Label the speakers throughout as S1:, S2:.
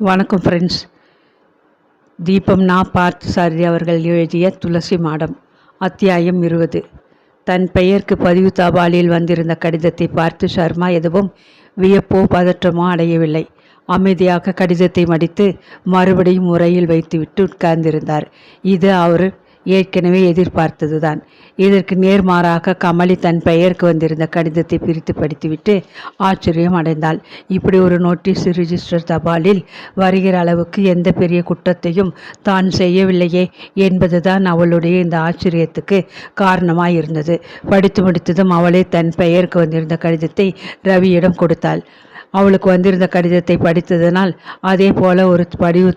S1: வணக்கம் ஃப்ரெண்ட்ஸ் தீபம் நா பார்த்து சாரதி அவர்கள் எழுதிய துளசி மாடம் அத்தியாயம் இருபது. தன் பெயருக்கு பதிவு தபாலில் வந்திருந்த கடிதத்தை பார்த்து சர்மா எதுவும் வியப்போ பதற்றமோ அடையவில்லை. அமைதியாக கடிதத்தை மடித்து மறுபடியும் முறையில் வைத்துவிட்டு உட்கார்ந்திருந்தார். இது அவர் ஏற்கனவே எதிர்பார்த்ததுதான். இதற்கு நேர்மாறாக கமலி தன் பெயருக்கு வந்திருந்த கடிதத்தை பிரித்து படித்துவிட்டு ஆச்சரியம் அடைந்தாள். இப்படி ஒரு நோட்டீஸ் ரிஜிஸ்டர் தபாலில் வருகிற அளவுக்கு எந்த பெரிய குற்றத்தையும் தான் செய்யவில்லையே என்பதுதான் அவளுடைய இந்த ஆச்சரியத்துக்கு காரணமாய் இருந்தது படித்து முடித்ததும் அவளே தன் பெயருக்கு வந்திருந்த கடிதத்தை ரவியிடம் கொடுத்தாள். அவளுக்கு வந்திருந்த கடிதத்தை படித்ததனால் அதே போல ஒரு படிவு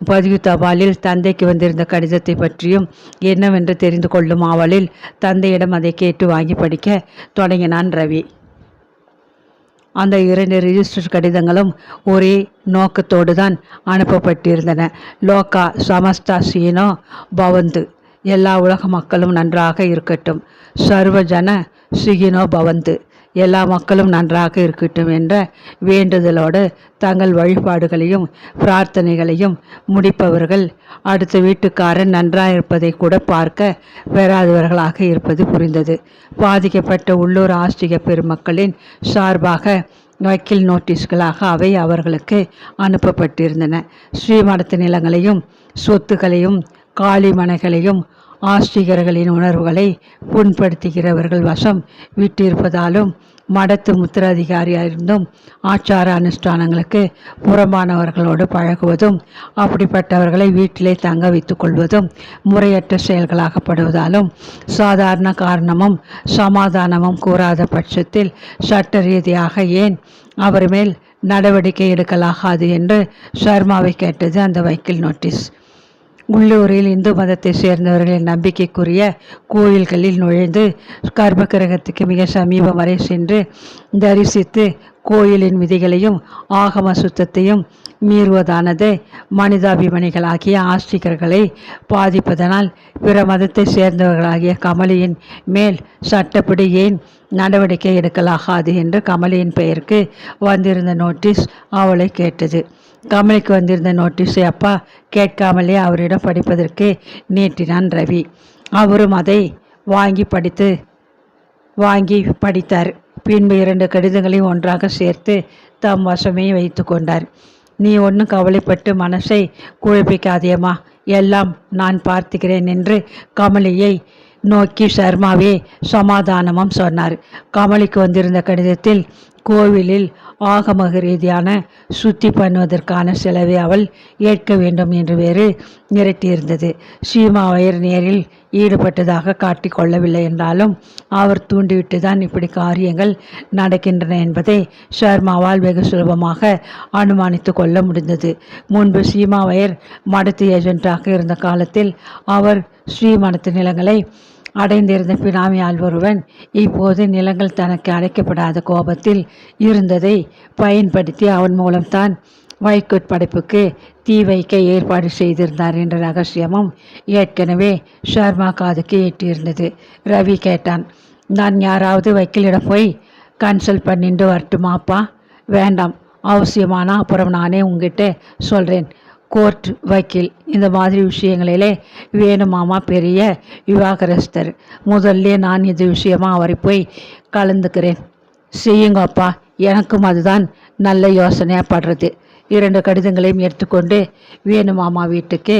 S1: பதிவு தபாலில் தந்தைக்கு வந்திருந்த கடிதத்தை பற்றியும் என்னவென்று தெரிந்து கொள்ளும் ஆவலில் தந்தையிடம் அதை கேட்டு வாங்கி படிக்க தொடங்கினான் ரவி. அந்த இரண்டு ரிஜிஸ்டர் கடிதங்களும் ஒரே நோக்கத்தோடு தான் அனுப்பப்பட்டிருந்தன. லோகா சமஸ்தா சீனோ பவந்து எல்லா உலக மக்களும் நன்றாக இருக்கட்டும். சர்வஜன சுகினோ பவந்து. எல்லா மக்களும் நன்றாக இருக்கட்டும் என்ற வேண்டுதலோடு தங்கள் வழிபாடுகளையும் பிரார்த்தனைகளையும் முடிப்பவர்கள் அடுத்த வீட்டுக்காரன் நன்றாக இருப்பதை கூட பார்க்க பெறாதவர்களாக இருப்பது புரிந்தது. பாதிக்கப்பட்ட உள்ளூர் ஆஸ்திரிக பெருமக்களின் சார்பாக வக்கீல் நோட்டீஸ்களாக அவை அவர்களுக்கு அனுப்பப்பட்டிருந்தன. ஸ்ரீமடத்து நிலங்களையும் சொத்துக்களையும் காளிமனைகளையும் ஆஸ்திகர்களின் உணர்வுகளை புண்படுத்துகிறவர்கள் வசம் விட்டிருப்பதாலும் மடத்து முத்திராதிகாரியாயிருந்தும் ஆச்சார அனுஷ்டானங்களுக்கு புறம்பானவர்களோடு பழகுவதும் அப்படிப்பட்டவர்களை வீட்டிலே தங்க வைத்துக் கொள்வதும் முறையற்ற செயல்களாகப்படுவதாலும் சாதாரண காரணமும் சமாதானமும் கூறாத பட்சத்தில் சட்ட ரீதியாக ஏன் அவர் மேல் நடவடிக்கை எடுக்கலாகாது என்று சர்மாவை கேட்டது அந்த வைக்கில் நோட்டீஸ். உள்ளூரில் இந்து மதத்தை சேர்ந்தவர்களின் நம்பிக்கைக்குரிய கோயில்களில் நுழைந்து கர்ப்பகிரகத்துக்கு மிக சமீபம் வரை சென்று தரிசித்து கோயிலின் விதிகளையும் ஆகம சுத்தத்தையும் மீறுவதானது மனிதாபிமனிகளாகிய ஆஸ்திகர்களை பாதிப்பதனால் பிற மதத்தை சேர்ந்தவர்களாகிய கமலியின் மேல் சட்டப்படி ஏன் நடவடிக்கை எடுக்கலாகாது என்று கமலியின் பெயருக்கு வந்திருந்த நோட்டீஸ் அவளை கேட்டது. கமலிக்கு வந்திருந்த நோட்டீஸை அப்பா கேட்காமலே அவரிடம் படிப்பதற்கு நீட்டினான் ரவி. அவரும் அதை வாங்கி படித்து வாங்கி படித்தார். பின்பு இரண்டு கடிதங்களையும் ஒன்றாக சேர்த்து தம் வசமே வைத்து கொண்டார். நீ ஒன்றும் கவலைப்பட்டு மனசை குழப்பிக்காதேம்மா. எல்லாம் நான் பார்த்துக்கிறேன் என்று கமலியை நோக்கி சர்மாவே சமாதானமும் சொன்னார். கமலிக்கு வந்திருந்த கடிதத்தில் கோவிலில் ஆகமக ரீதியான சுத்தி பண்ணுவதற்கான செலவை அவள் ஏற்க வேண்டும் என்று வேறு மிரட்டியிருந்தது. சீமாவையர் நேரில் ஈடுபட்டதாக காட்டிக்கொள்ளவில்லை என்றாலும் அவர் தூண்டிவிட்டு தான் இப்படி காரியங்கள் நடக்கின்றன என்பதை ஷர்மாவால் வெகு சுலபமாக அனுமானித்து கொள்ள முடிந்தது. முன்பு சீமாவையர் மடத்து ஏஜென்ட்டாக இருந்த காலத்தில் அவர் ஸ்ரீமடத்து நிலங்களை அடைந்திருந்த பினாமியால் ஒருவன் இப்போது நிலங்கள் தனக்கு அடைக்கப்படாத கோபத்தில் இருந்ததை பயன்படுத்தி அவன் மூலம்தான் வைக்கோட் படைப்புக்கு தீ வைக்க ஏற்பாடு செய்திருந்தார் என்ற ரகசியமும் ஏற்கனவே ஷர்மா காதுக்கு எட்டியிருந்தது. ரவி கேட்டான் நான் யாராவது வைக்கலிடம் போய் கன்சல்ட் பண்ணிட்டு வரட்டுமாப்பா? வேண்டாம் அவசியமானா அப்புறம் நானே உங்ககிட்ட சொல்கிறேன் கோர்ட் வக்கீல். இந்த மாதிரி விஷயங்களிலே வேணுமாமா பெரிய விவாகரஸ்தர். முதல்ல நான் இது விஷயமாக அவரை போய் கலந்துக்கிறேன். செய்யுங்கப்பா எனக்கும் அதுதான் நல்ல யோசனையாக படுறது. இரண்டு கடிதங்களையும் எடுத்துக்கொண்டு வேணுமாமா வீட்டுக்கு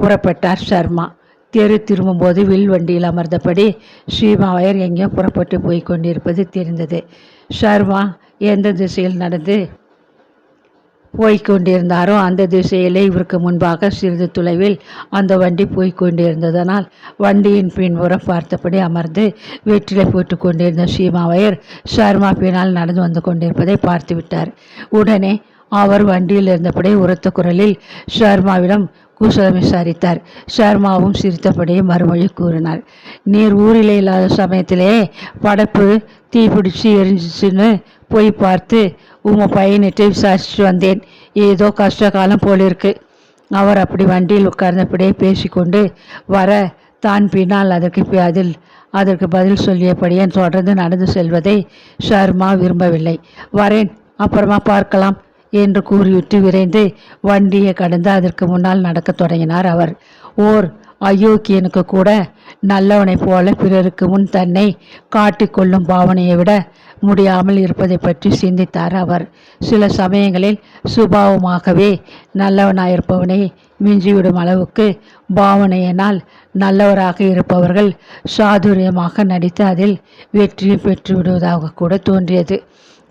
S1: புறப்பட்டார் சர்மா. தெரு திரும்பும்போது வில் வண்டியில் அமர்ந்தபடி ஸ்ரீமாவையர் எங்கேயோ புறப்பட்டு போய் கொண்டிருப்பது தெரிந்தது. ஷர்மா எந்த திசையில் நடந்து போய்கொண்டிருந்தாரோ அந்த திசையிலே இவருக்கு முன்பாக சிறிது தொலைவில் அந்த வண்டி போய்கொண்டிருந்ததனால் வண்டியின் பின்புறம் பார்த்தபடி அமர்ந்து வெற்றிலை போட்டு கொண்டிருந்த சீமாவையர் ஷர்மா பின்னால் நடந்து வந்து கொண்டிருப்பதை பார்த்து விட்டார். உடனே அவர் வண்டியில் இருந்தபடி உரத்த குரலில் ஷர்மாவிடம் குசலம் விசாரித்தார். ஷர்மாவும் சிரித்தபடியே மறுமொழி கூறினார். நீர் ஊரிலே இல்லாத சமயத்திலே படப்பு தீப்பிடிச்சு எரிஞ்சிச்சுன்னு போய் பார்த்து உங்கள் பையனிட்டு விசாரிச்சுட்டு வந்தேன். ஏதோ கஷ்ட காலம் போலிருக்கு. அவர் அப்படி வண்டியில் உட்கார்ந்தபடியே பேசிக்கொண்டு வர தான் பின்னால் அதற்கு அதில் அதற்கு பதில் சொல்லியபடியே தொடர்ந்து நடந்து செல்வதை ஷர்மா விரும்பவில்லை. வரேன் அப்புறமா பார்க்கலாம். என்று கூறிவிட்டு விரைந்து வண்டியை கடந்து அதற்கு முன்னால் நடக்கத் தொடங்கினார் அவர். ஓர் அயோக்கியனுக்கு கூட நல்லவனைப் போல பிறருக்கு முன் தன்னை காட்டிக்கொள்ளும் பாவனையை விட முடியாமல் இருப்பதை பற்றி சிந்தித்தார் அவர். சில சமயங்களில் சுபாவமாகவே நல்லவனாயிருப்பவனை மிஞ்சிவிடும் அளவுக்கு பாவனையினால் நல்லவராக இருப்பவர்கள் சாதுரியமாக நடித்து அதில் வெற்றியை பெற்று விடுவதாக கூட தோன்றியது.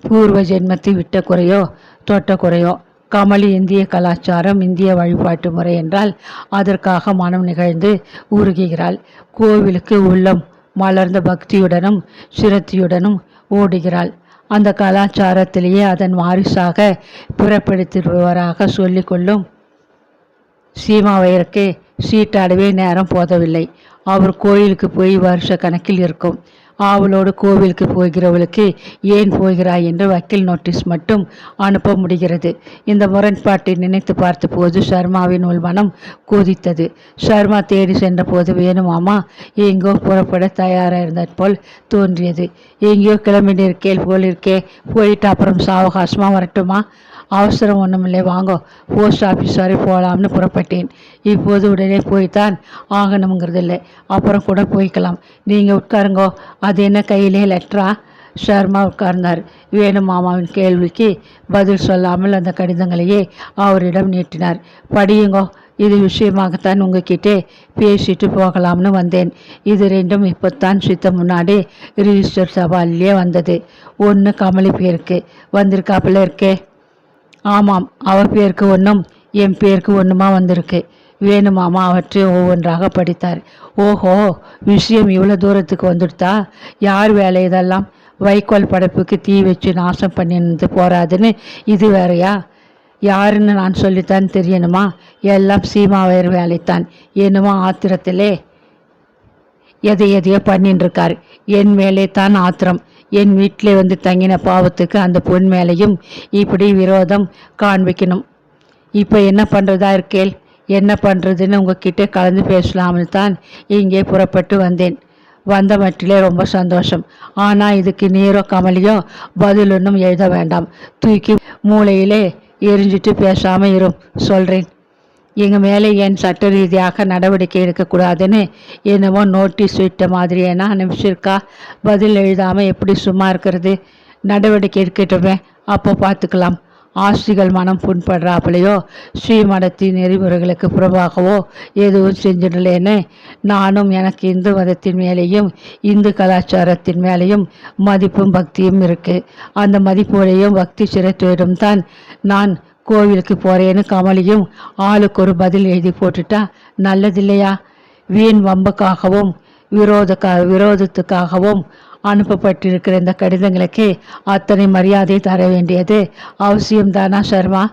S1: பூர்வ ஜென்மத்தை விட்ட குறையோ தொட்ட குறையோ கமலி இந்திய கலாச்சாரம் இந்திய வழிபாட்டு முறை என்றால் அதற்காக மனம் நிகழ்ந்து உருகுகிறாள். கோவிலுக்கு உள்ளம் மலர்ந்த பக்தியுடனும் சிரத்தியுடனும் ஓடுகிறாள். அந்த கலாச்சாரத்திலேயே அதன் வாரிசாக பிறப்பெடுத்திருப்பவராக சொல்லிக்கொள்ளும் சீமாவையருக்கு சீட்டாடவே நேரம் போதவில்லை. அவர் கோயிலுக்கு போய் வருஷ கணக்கில் இருக்கும். ஆவலோடு கோவிலுக்கு போகிறவளுக்கு ஏன் போகிறாய் என்று வக்கீல் நோட்டீஸ் மட்டும் அனுப்ப முடிகிறது. இந்த முரண்பாட்டை நினைத்து பார்த்தபோது சர்மாவின் உள்மனம் கொதித்தது. சர்மா தேடி சென்றபோது வேணுமாமா எங்கோ புறப்பட தயாராக இருந்தது போல் தோன்றியது. எங்கேயோ கிளம்பினிருக்கேல் போல் இருக்கே போயிட்டு அப்புறம் சாவகாசமாக வரட்டுமா? அவசரம் ஒன்றுமில்லை வாங்கோ போஸ்ட் ஆஃபீஸ் வரை போகலாம்னு புறப்பட்டேன். இப்போது உடனே போய்த்தான் ஆகணுங்கிறதில்லை அப்புறம் கூட போய்க்கலாம். நீங்கள் உட்காருங்கோ. அது என்ன கையிலே லெட்டரா ஷர்மா உட்கார்ந்தார். வேணு மாமாவின் கேள்விக்கு பதில் சொல்லாமல் அந்த கடிதங்களையே அவரிடம் நீட்டினார். படியுங்கோ. இது விஷயமாகத்தான் உங்ககிட்டே பேசிட்டு போகலாம்னு வந்தேன். இது ரெண்டும் இப்போத்தான் சித்த முன்னாடி ரிஜிஸ்டர் சவாலிலே வந்தது. ஒன்று கமலி பேருக்கு. வந்திருக்காப்புல இருக்கே. ஆமாம் அவர் பேருக்கு ஒன்றும் என் பேருக்கு ஒன்றுமா வந்திருக்கு. வேணுமாமா அவற்றை ஒவ்வொன்றாக படித்தார். ஓஹோ விஷயம் இவ்வளோ தூரத்துக்கு வந்துடுதா யார் வேலை இதெல்லாம்? வைக்கோல் படைப்புக்கு தீ வச்சு நாசம் பண்ணினது போகாதுன்னு இது வேறயா? யாருன்னு நான் சொல்லித்தான் தெரியணுமா? எல்லாம் சீமாவையர் வேலைத்தான். என்னமோ ஆத்திரத்திலே எதை எதையோ பண்ணின்னு இருக்கார் என் மேலே தான் ஆத்திரம். என் வீட்டிலே வந்து தங்கின பாவத்துக்கு அந்த பொன் மேலையும் இப்படி விரோதம் காண்பிக்கணும். இப்போ என்ன பண்ணுறதா இருக்கேல் என்ன பண்ணுறதுன்னு உங்ககிட்ட கலந்து பேசலாம்னு தான் இங்கே புறப்பட்டு வந்தேன். வந்த மட்டிலே ரொம்ப சந்தோஷம். ஆனால் இதுக்கு நீரோ கமலியோ பதில் ஒன்றும் எழுத வேண்டாம். தூக்கி மூளையிலே எரிஞ்சிட்டு பேசாமல் இரும் சொல்கிறேன் எங்கள் மேலே என் சட்ட ரீதியாக நடவடிக்கை எடுக்கக்கூடாதுன்னு என்னமோ நோட்டீஸ் விட்ட மாதிரி ஏன்னா அனுப்பிச்சிருக்கா பதில் எழுதாமல் எப்படி சும்மா இருக்கிறது? நடவடிக்கை எடுக்கட்டுமே. அப்போ பார்த்துக்கலாம். ஆஸ்திகள் மனம் புண்படுறாப்புலையோ ஸ்ரீமடத்தின் நெறிமுறைகளுக்கு புறம்பாகவோ எதுவும் செஞ்சிடலேன்னு நானும் எனக்கு இந்து மதத்தின் மேலேயும் இந்து கலாச்சாரத்தின் மேலேயும் மதிப்பும் பக்தியும் இருக்குது அந்த மதிப்போடையும் பக்தி சிரத்தோடும் தான் நான் கோவிலுக்கு போகிறேன்னு கமலியும் ஆளுக்கு ஒரு பதில் எழுதி போட்டுட்டா நல்லதில்லையா? வீண் வம்புக்காகவும் விரோதக்கா விரோதத்துக்காகவும் அனுப்பப்பட்டிருக்கிற இந்த கடிதங்களுக்கு அத்தனை மரியாதை தர வேண்டியது அவசியம்தானா சர்மா?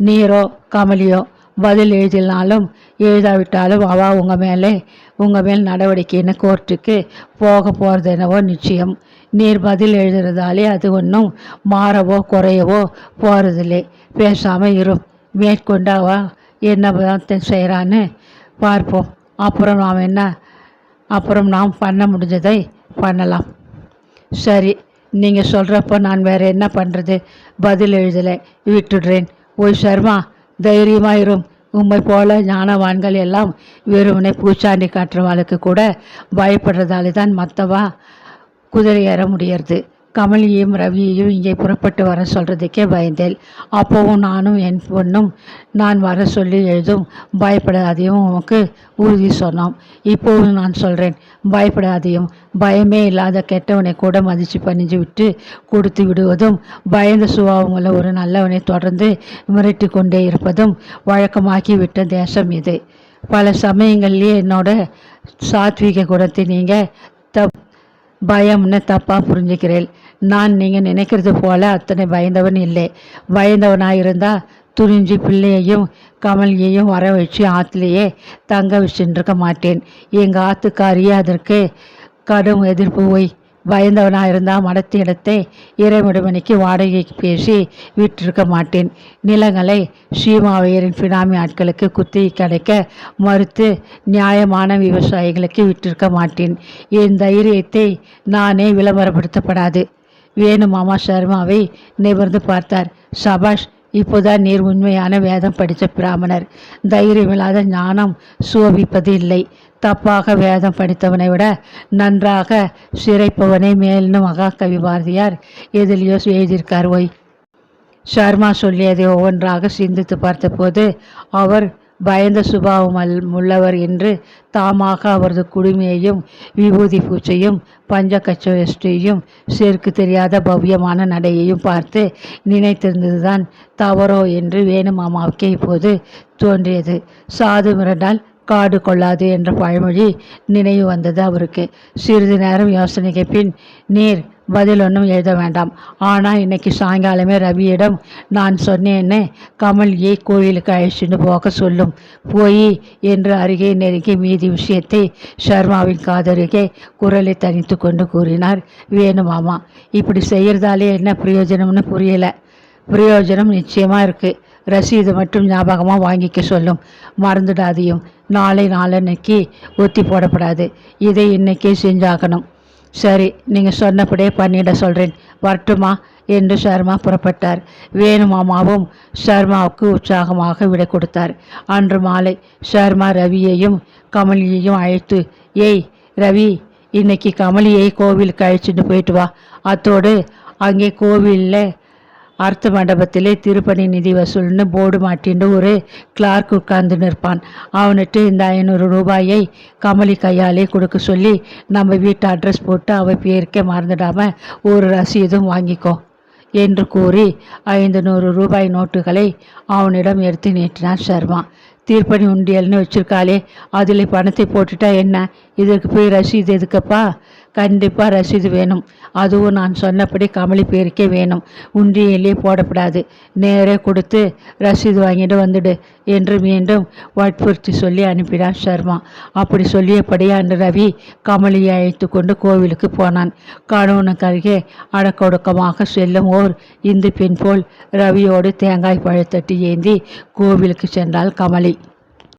S1: நீரோ கமலியோ பதில் எழுதினாலும் எழுதாவிட்டாலும் அவா உங்கள் மேலே உங்கள் மேல் நடவடிக்கைன்னு கோர்ட்டுக்கு போக போகிறது என்னவோ நிச்சயம். நீர் பதில் எழுதுறதாலே அது ஒன்றும் மாறவோ குறையவோ போகிறதில்லை பேசாமல் இரும் மேற்கொண்டாவா என்ன செய்கிறான்னு பார்ப்போம். அப்புறம் நாம் என்ன? அப்புறம் நாம் பண்ண முடிஞ்சதை பண்ணலாம். சரி நீங்கள் சொல்கிறப்போ நான் வேறு என்ன பண்ணுறது பதில் எழுதலை விட்டுடுறேன். ஓய் சர்மா தைரியமாக இரும் உண்மை போல ஞானவான்கள் எல்லாம் வெறுமனை பூச்சாண்டி காட்டுறவாளுக்கு கூட பயப்படுறதாலே தான் மற்றவா குதிரை ஏற முடியறது. கமலியும் ரவியையும் இங்கே புறப்பட்டு வர சொல்கிறதுக்கே பயந்தேன் அப்போவும் நானும் என் பொண்ணும் நான் வர சொல்லி எழுதும். பயப்படாதையும் உனக்கு உறுதி சொன்னோம். இப்போவும் நான் சொல்கிறேன் பயப்படாதையும். பயமே இல்லாத கெட்டவனை கூட மதித்து பணிஞ்சு விட்டு கொடுத்து விடுவதும் பயந்த சுபாவங்களை ஒரு நல்லவனை தொடர்ந்து மிரட்டி கொண்டே இருப்பதும் வழக்கமாக்கி விட்ட தேசம் இது. பல சமயங்கள்லேயே என்னோட சாத்வீக குணத்தை நீங்கள் தப் பயம்னு தப்பாக புரிஞ்சுக்கிறேன் நான் நீங்கள் நினைக்கிறது போல அத்தனை பயந்தவன் இல்லை. பயந்தவனாக இருந்தால் துணிஞ்சு பிள்ளையையும் கமலியையும் வர வச்சு ஆற்றுலையே தங்க வச்சுருக்க மாட்டேன். எங்கள் ஆத்துக்காரியே அதற்கு கடும் எதிர்ப்பு போய் பயந்தவனாக இருந்தால் மடத்து இடத்தை இறைமுடுமணிக்கு வாடகைக்கு பேசி விட்டிருக்க மாட்டேன். நிலங்களை ஸ்ரீமாவையரின் பினாமி ஆட்களுக்கு குத்தி கிடைக்க மறுத்து நியாயமான விவசாயிகளுக்கு விட்டிருக்க மாட்டேன். என் தைரியத்தை நானே விளம்பரப்படுத்தப்படாது. வேணு மாமா சர்மாவை நிமிர்ந்து பார்த்தார். சபாஷ் இப்போதான் நீர் உண்மையான வேதம் படித்த பிராமணர். தைரியமில்லாத ஞானம் சோபிப்பது இல்லை தப்பாக வேதம் படித்தவனை விட நன்றாக சிறைப்பவனே மேல்னு மகாகவி பாரதியார் எதிலையோ எழுதியிருக்கார் ஒய் சர்மா சொல்லியதை ஒவ்வொன்றாக சிந்தித்து பார்த்தபோது அவர் பயந்த சுபாவம் அல் உள்ளவர் என்று தாமாக அவரது குடுமையையும் விபூதி பூச்சையும் பஞ்சகச்சையும் சேர்க்கு தெரியாத பவ்யமான நடையையும் பார்த்து நினைத்திருந்ததுதான் தவறோ என்று வேணுமாமாவுக்கு இப்போது தோன்றியது. சாது மிரண்டால் காடு கொள்ளாது என்ற பழமொழி நினைவு வந்தது அவருக்கு. சிறிது நேரம் யோசனைக்கு பின் நீர் பதில் ஒன்றும் எழுத வேண்டாம். ஆனால் இன்னைக்கு சாயங்காலமே ரவியிடம் நான் சொன்னேன்னு கமலியை கோயிலுக்கு அழைச்சிட்டு போக சொல்லும். போய் என்று அருகே நெருங்கி மீதி விஷயத்தை ஷர்மாவின் காதருகே குரலை தனித்து கொண்டு கூறினார் வேணுமாமா இப்படி செய்கிறதாலே என்ன பிரயோஜனம்னு புரியல. பிரயோஜனம் நிச்சயமாக இருக்குது ரசீது மட்டும் ஞாபகமாக வாங்கிக்க சொல்லும். மறந்துடாதையும். நாளை நாளன்னைக்கு ஒத்தி போடப்படாது. இதை இன்றைக்கே செஞ்சாகணும். சரி நீங்கள் சொன்னபடியே பண்ணிட சொல்கிறேன் வரட்டுமா? என்று சர்மா புறப்பட்டார். வேணுமாமாவும் சர்மாவுக்கு உற்சாகமாக விடை கொடுத்தார். அன்று மாலை சர்மா ரவியையும் கமலியையும் அழைத்து ஏய் ரவி இன்னைக்கு கமலியை கோவிலுக்கு அழைச்சிட்டு போயிட்டு வா. அத்தோடு அங்கே கோவிலில் அர்த்த மண்டபத்திலே திருப்பணி நிதி வசூல்னு போர்டு மாட்டின்னு ஒரு கிளார்க் உட்கார்ந்து நிற்பான். அவனுட்டு இந்த ஐநூறு ரூபாயை கமலி கையாலே கொடுக்க சொல்லி நம்ம வீட்டு அட்ரஸ் போட்டு அவள் பேருக்கே மறந்துடாமல் ஒரு ரசீதும் வாங்கிக்கோ என்று கூறி ஐந்து நூறு ரூபாய் நோட்டுகளை அவனிடம் எடுத்து நீட்டினார் சர்மா. தீர்ப்பணி உண்டியல்னு வச்சிருக்காளே அதில் பணத்தை போட்டுட்டா என்ன? இதற்கு போய் ரசீது எதுக்கப்பா? கண்டிப்பாக ரசீது வேணும். அதுவும் நான் சொன்னபடி கமலி பேருக்கே வேணும். உண்டியலே போடப்படாது. நேரே கொடுத்து ரசீது வாங்கிட்டு வந்துடு என்று மீண்டும் வற்புறுத்தி சொல்லி அனுப்பினான் சர்மா அப்படி சொல்லியபடி அன்று ரவி கமலியை அழைத்து கொண்டு கோவிலுக்கு போனான். கணவனுக்கு அருகே அடக்கொடுக்கமாக செல்லும் ஓர் இந்து பெண் போல் ரவியோடு தேங்காய் பழத்தட்டு ஏந்தி கோவிலுக்கு சென்றாள் கமலி.